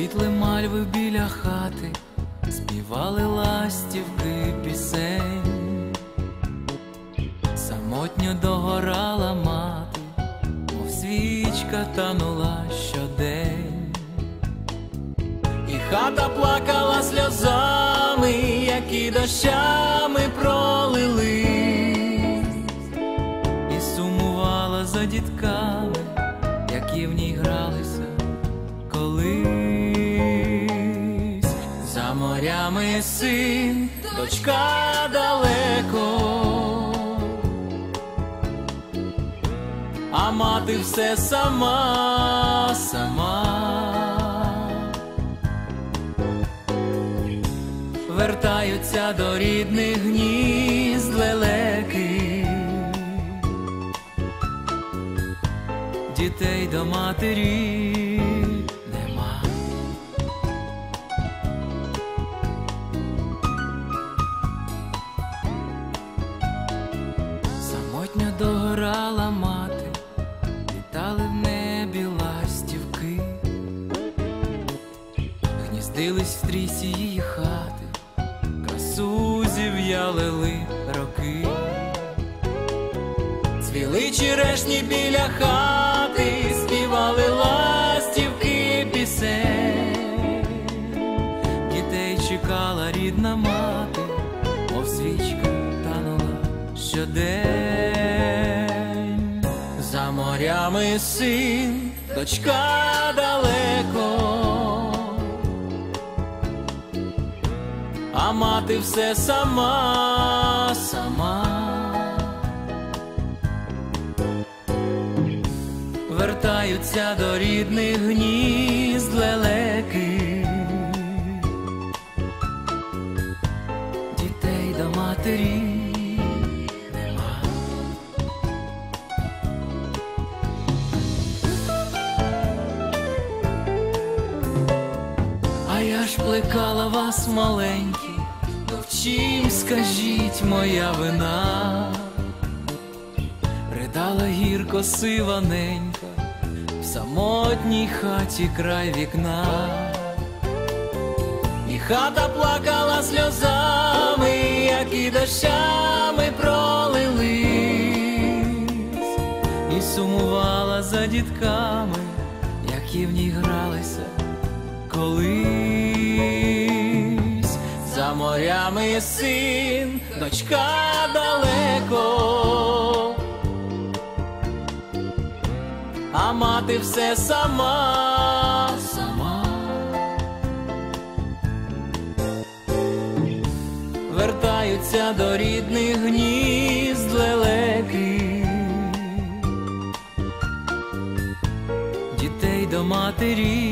Квітли мальви біля хати, співали ластівки пісень, самотньо догорала мати, мов свічка танула щодень, і хата плакала сльозами, які дощами пролили, і сумувала за дітками, які в ній морями син, дочка далеко, а мати все сама, сама. Вертаються до рідних гнізд лелеки, дітей до матері догорала мати, літали в небі ластівки, гніздились в трісі її хати, красу зів'ялили роки. Цвіли черешні біля хати, співали ластівки пісень. Дітей чекала рідна мати, мов свічка танула щодень. За син, дочка далеко, а мати все сама, сама. Вертаються до рідних гнізд лелеки, я ж плекала вас маленькі, ну в чим скажіть моя вина? Ридала гірко сива ненька в самотній хаті край вікна, і хата плакала сльозами, які дощами пролились, і сумувала за дітками, які в ній гралися колись. за морями син, дочка далеко, а мати все сама, сама. Вертаються до рідних гнізд лелеки, дітей до матері.